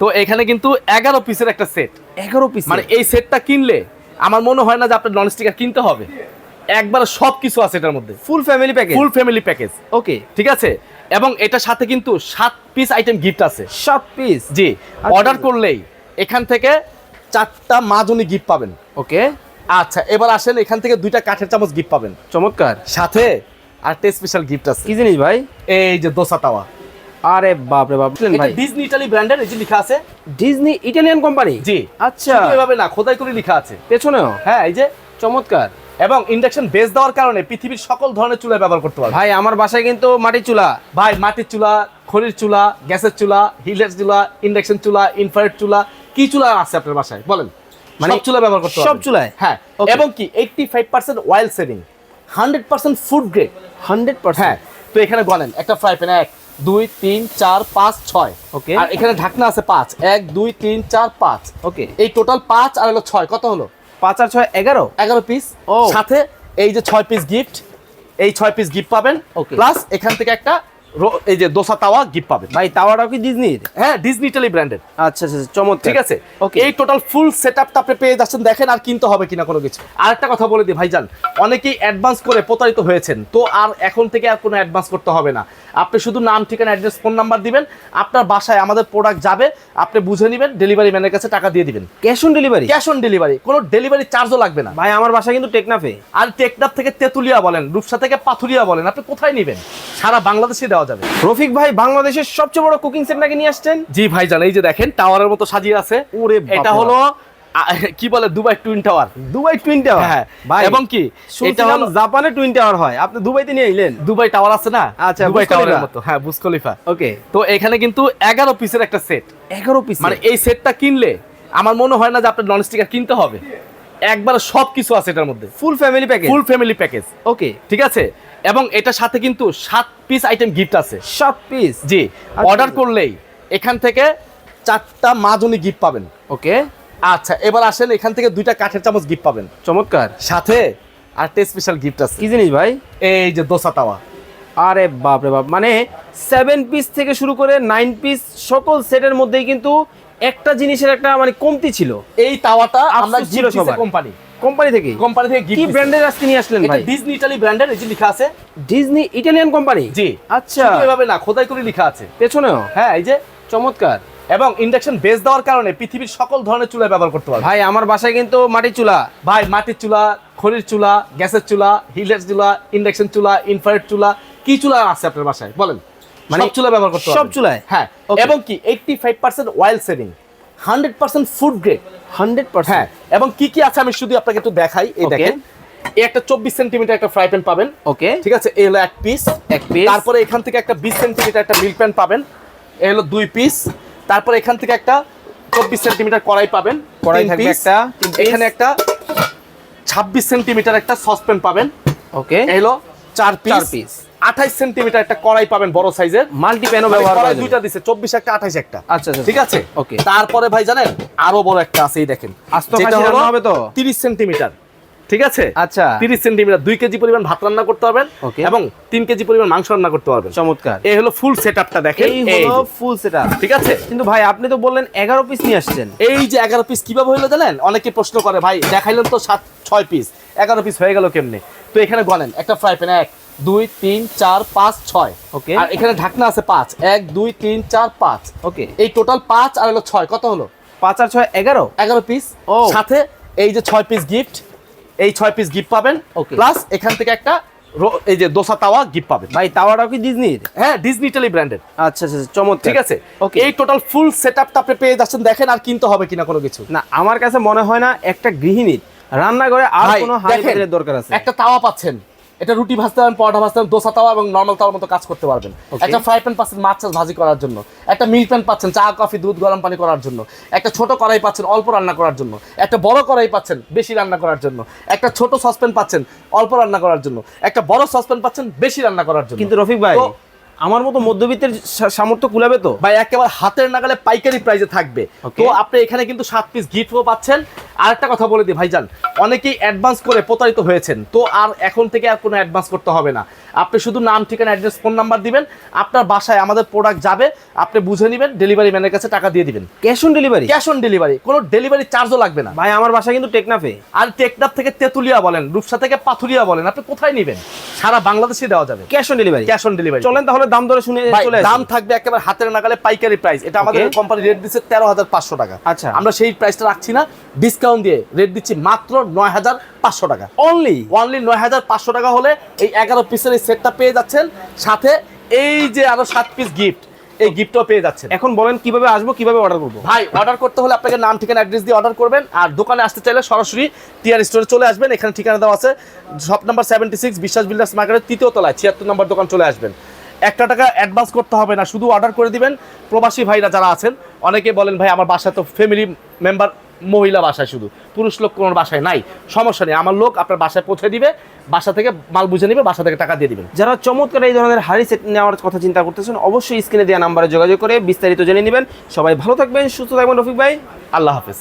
তো এখানে কিন্তু এগারো পিসের একটা সেট এগারো পিস মানে এই সেটটা কিনলে আমার মনে হয় না যে আপনার নন স্টিকার কিনতে হবে। একবার সব কিছু আছে এটার মধ্যে। Full family package full family package okay ঠিক আছে? এবং এটার সাথে কিন্তু সাত পিস আইটেম গিফট আছে। সাত পিস জি। অর্ডার করলেই এখান থেকে চারটা মাজনি গিফট পাবেন। ওকে আচ্ছা এবার আসেন এখান থেকে দুইটা কাঠের চামচ গিফট পাবেন। চমৎকার। সাথে আরেকটা স্পেশাল গিফট আছে। কি জিনিস ভাই? এই যে দোসা তাওয়া। আরে বাপ। রে বাপ ভাই? ডিজনি ইটালি ব্র্যান্ডের এই যে লেখা আছে। ডিজনি ইটালিয়ান কোম্পানি জি। আচ্ছা। এভাবে না খোদাই করে লেখা আছে। পেছনেও? হ্যাঁ এই যে। চমৎকার। এবং ইন্ডাকশন বেস দেওয়ার কারণে পৃথিবীর সকল ধরনের চুলা ব্যবহার করতে পারবে। ভাই আমার বাসায় কিন্তু মাটির চুলা। ভাই মাটির চুলা খড়ির চুলা গ্যাসের চুলা হিলের চুলা ইন্ডাকশন চুলা ইনফ্রারেড চুলা কি চুলা আছে আপনার বাসায়? বলেন। মানে সব চুলা ব্যবহার করতে সব। চুলায়? হ্যাঁ এবং কি eighty five percent oil saving hundred percent food grade hundred হ্যাঁ পার্সেন্ট তো এখানে বলেন একটা ফ্রাই প্যান এক দুই তিন চার পাঁচ ছয়। ওকে আর এখানে ঢাকনা আছে পাঁচ এক দুই তিন চার পাঁচ। ওকে এই টোটাল পাঁচ আর হলো ছয় কত হলো? পাঁচ আর ছয় এগারো? এগারো পিস ও। সাথে এই যে ছয় পিস গিফট এই ছয় পিস গিফট পাবেন। ওকে প্লাস এখান থেকে একটা এই যে দোসা তাওয়া গিফট পাবেন ভাই তাওয়াটাও কি ডিজনির হ্যাঁ ডিজনি ইটালি ব্র্যান্ডেড আচ্ছা আচ্ছা চমৎকার। ঠিক আছে? ওকে এই টোটাল ফুল সেটআপটা আপনি পেয়ে যাচ্ছেন। দেখেন আর কিনতে হবে কিনা কোনো কিছু। আরেকটা কথা বলে দিই ভাইজান অনেকেই অ্যাডভান্স করে প্রতারিত হয়েছেন। তো আর এখন থেকে আর কোনো অ্যাডভান্স করতে হবে না। আপনি শুধু নাম ঠিকানা অ্যাড্রেস ফোন নাম্বার দিবেন। আপনার বাসায় আমাদের প্রোডাক্ট যাবে। আপনি বুঝে নেবেন ডেলিভারি ম্যানের কাছে টাকা দিয়ে দিবেন। Cash on delivery cash on delivery কোনো ডেলিভারি চার্জও লাগবে না। ভাই আমার বাসা কিন্তু টেকনাফে আর টেকনাফ থেকে তেতুলিয়া বলেন রূপসা থেকে পাথুরিয়া বলেন আপনি কোথায় নেবেন? সারা বাংলাদেশে দেওয়া যাবে। রফিক ভাই বাংলাদেশের সবচেয়ে বড় কুকিং সেট নাকি নিয়ে আসছেন? জি ভাইজান এই যে দেখেন টাওয়ারের মতো সাজিয়ে আছে। ওরে এটা হলো কি বলে Dubai twin tower Dubai twin tower হ্যাঁ ভাই এবং কি এটা হলো জাপানে টুইন টাওয়ার হয়। আপনি দুবাইতে নিয়ে এলেন দুবাই টাওয়ার আছে না? আচ্ছা, দুবাই টাওয়ারের মতো। হ্যাঁ বুজ খলিফা ওকে তো এখানে কিন্তু এগারো পিসের একটা সেট এগারো পিস মানে এই সেটটা কিনলে আমার মনে হয় না যে আপনার নন স্টিকার কিনতে হবে। একবার সব কিছু আছে এটার মধ্যে। Full family package full family package okay ঠিক আছে? এবং এটার সাথে কিন্তু সাত পিস আইটেম গিফট আছে। সাত পিস জি আচ্ছা। অর্ডার করলেই এখান থেকে চারটা মাজনি গিফট পাবেন। ওকে। আচ্ছা এবার আসেন এখান থেকে দুইটা কাঠের চামচ গিফট পাবেন। চমৎকার। সাথে আরেকটা স্পেশাল গিফট আছে। কি জিনিস ভাই? এই যে দোসা তাওয়া। আরে বাপ রে বাপ মানে সেভেন পিস থেকে শুরু করে নাইন পিস সকল সেটের মধ্যেই কিন্তু একটা জিনিসের একটা মানে কমতি ছিল। এই তাওয়াটা আমরা। কোম্পানি কোম্পানি থেকে কোম্পানি থেকে কি ব্র্যান্ডের আজকে নিয়ে আসলেন ভাই? ডিজনি ইটালি ব্র্যান্ডের এই যে লেখা আছে। Disney Italian company? জি। আচ্ছা। এভাবে না খোদাই করে লেখা আছে। পেছনেও? হ্যাঁ এই যে। চমৎকার। এবং ইন্ডাকশন বেস দেওয়ার কারণে পৃথিবীর সকল ধরনের চুলা ব্যবহার করতে পারবে। ভাই আমার বাসায় কিন্তু মাটির চুলা। ভাই মাটির চুলা খড়ির চুলা গ্যাসের চুলা হিলের চুলা ইন্ডাকশন চুলা ইনফ্রারেড চুলা কি চুলা আছে আপনার বাসায়? বলেন। মানে সব চুলা ব্যবহার করতে সব চুলায়? হ্যাঁ। এবং কি? Eighty five percent oil saving hundred percent food grade. Hundred হ্যাঁ পার্সেন্ট এবং কি কি আছে আমি শুধু আপনাকে একটু দেখাই এই দেখেন। এই একটা চব্বিশ সেন্টিমিটার একটা ফ্রাই প্যান পাবেন। ওকে। ঠিক আছে এই হলো এক পিস এক piece। তারপরে এখান থেকে একটা বিশ সেন্টিমিটার একটা মিল্ক প্যান পাবেন। এই হলো দুই পিস তারপরে এখান থেকে একটা চব্বিশ সেন্টিমিটার কড়াই পাবেন। কড়াই থাকবে একটা, এখানে একটা ছাব্বিশ সেন্টিমিটার একটা সসপ্যান পাবেন। ওকে। এই হলো চার পিস piece। আঠাইশ সেন্টিমিটার একটা কড়াই পাবেন বড় সাইজের। মাল্টি প্যানও ব্যবহার করা দুইটা দিছে চব্বিশ একটা আঠাইশ একটা। আচ্ছা আচ্ছা ঠিক আছে? ওকে তারপরে ভাই জানেন আরও বড় একটা আছে এই দেখেন। হবে তো? তিরিশ সেন্টিমিটার ঠিক আছে? আচ্ছা। তিরিশ সেন্টিমিটার দুই কেজি পরিমাণ ভাত রান্না করতে পারবেন. এবং তিন কেজি পরিমাণ মাংস রান্না করতে পারবেন। চমৎকার। এই হলো ফুল সেট আপটা দেখেন। এই হলো। ফুল সেটআপ ঠিক আছে? কিন্তু ভাই আপনি তো বললেন এগারো পিস নিয়ে আসছেন। এই যে এগারো পিস কীভাবে হইল জানেন? অনেকে প্রশ্ন করে ভাই দেখাইলেন তো সাত ছয় পিস এগারো পিস হয়ে গেল কেমনে? তো এখানে গনেন একটা ফ্রাই প্যান এক দুই তিন চার পাঁচ ছয়। ওকে আর এখানে ঢাকনা আছে পাঁচ এক দুই তিন চার পাঁচ। ওকে এই টোটাল পাঁচ আর হলো ছয় কত হলো? পাঁচ আর ছয় এগারো? এগারো পিস ও। সাথে এই যে ছয় পিস গিফট এই ছয় পিস গিফট পাবেন। Okay. প্লাস এখান থেকে একটা এই যে দোসা তাওয়া গিফট পাবেন। ভাই তাওয়াটাও কি ডিজনির হ্যাঁ ডিজনি ইটালি ব্র্যান্ডেড আচ্ছা আচ্ছা চমৎকার। ঠিক আছে? ওকে এই টোটাল ফুল সেটআপটা আপনি পেয়ে যাচ্ছেন। দেখেন আর কিনতে হবে কিনা কোনো কিছু। না আমার কাছে মনে হয় না একটা গৃহিণীর রান্নাঘরে আর কোনো দরকার আছে একটা তাওয়া পাচ্ছেন। এটা রুটি ভাজতে পারবেন পরোটা ভাজতে পারবেন দোসা তাওয়া এবং নর্মাল তাওয়ার মতো কাজ করতে পারবেন। একটা ফ্রাই প্যান পাচ্ছেন মাছ চাষ ভাজি করার জন্য। একটা মিল্ক প্যান পাচ্ছেন চা কফি দুধ গরম পানি করার জন্য। একটা ছোট কড়াই পাচ্ছেন অল্প রান্না করার জন্য। একটা বড় কড়াই পাচ্ছেন বেশি রান্না করার জন্য। একটা ছোট সসপ্যান পাচ্ছেন অল্প রান্না করার জন্য। একটা বড় সসপ্যান পাচ্ছেন বেশি রান্না করার জন্য। কিন্তু রফিক ভাই আমার মতো মধ্যবিত্তের সামর্থ্য কুলাবে তো? ভাই একেবারে হাতের নাগালে পাইকারি প্রাইসে থাকবে. তো আপনি এখানে কিন্তু সাত পিস গিফটও পাচ্ছেন আরেকটা কথা বলে দিই ভাইজান। অনেকেই অ্যাডভান্স করে প্রতারিত হয়েছেন তো আর এখন থেকে আর কোনো অ্যাডভান্স করতে হবে না। আপনি শুধু নাম ঠিকানা অ্যাড্রেস ফোন নাম্বার দিবেন আপনার বাসায় আমাদের প্রোডাক্ট যাবে আপনি বুঝে নেবেন ডেলিভারি ম্যানের কাছে টাকা দিয়ে দিবেন। Cash on delivery cash on delivery কোনো ডেলিভারি চার্জও লাগবে না। ভাই আমার বাসা কিন্তু টেকনাফে। আর টেকনাফ থেকে তেঁতুলিয়া বলেন রূপসা থেকে পাথুরিয়া বলেন আপনি কোথায় নেবেন? সারা বাংলাদেশে দেওয়া যাবে। Cash on delivery cash on delivery চলেন তাহলে দাম ধরে শুনে চলে দাম থাকবে একেবারে হাতের নাগালে পাইকারি প্রাইস এটা আমাদের. কোম্পানি রেট দিচ্ছে তেরো হাজার পাঁচশো টাকা। আচ্ছা। আমরা সেই প্রাইসটা রাখছি না ডিসকাউন্ট দিয়ে রেট দিচ্ছি মাত্র নয় হাজার পাঁচশো টাকা। অনলি অনলি নয় হাজার পাঁচশো টাকা হলে এই এগারো পিসের এই সেটটা পেয়ে যাচ্ছেন। সাথে এই যে আরও সাত পিস গিফট এই গিফটও পেয়ে যাচ্ছেন। এখন বলেন কীভাবে আসব, কীভাবে অর্ডার করব? ভাই অর্ডার করতে হলে আপনাকে নাম, ঠিকানা অ্যাড্রেস দিয়ে অর্ডার করবেন, আর দোকানে আসতে চাইলে সরাসরি টিআর স্টোরে চলে আসবেন, এখানে ঠিকানা দেওয়া আছে। Shop number seventy six Biswas builders মার্কেটের তৃতীয় তলায়, ছিয়াত্তর নম্বর দোকান চলে আসবেন। একটা টাকা অ্যাডভান্স করতে হবে না, শুধু অর্ডার করে দিবেন। প্রবাসী ভাইরা যারা আছেন, অনেকে বলেন, ভাই, আমার বাসায় তো ফ্যামিলি মেম্বার মহিলা বাসায় শুধু। পুরুষ লোক কোনো বাসায় নাই। সমস্যা নেই। আমার লোক আপনার বাসায় পৌঁছে দিবে বাসা থেকে মাল বুঝে নেবে বাসা থেকে টাকা দিয়ে দিবেন। যারা চমৎকার এই ধরনের হাড়ি সেট নেওয়ার কথা চিন্তা করতেছেন অবশ্যই স্ক্রিনে দেওয়া নাম্বারে যোগাযোগ করে বিস্তারিত জেনে নেবেন। সবাই ভালো থাকবেন সুস্থ থাকবেন রফিক ভাই। আল্লাহ হাফেজ।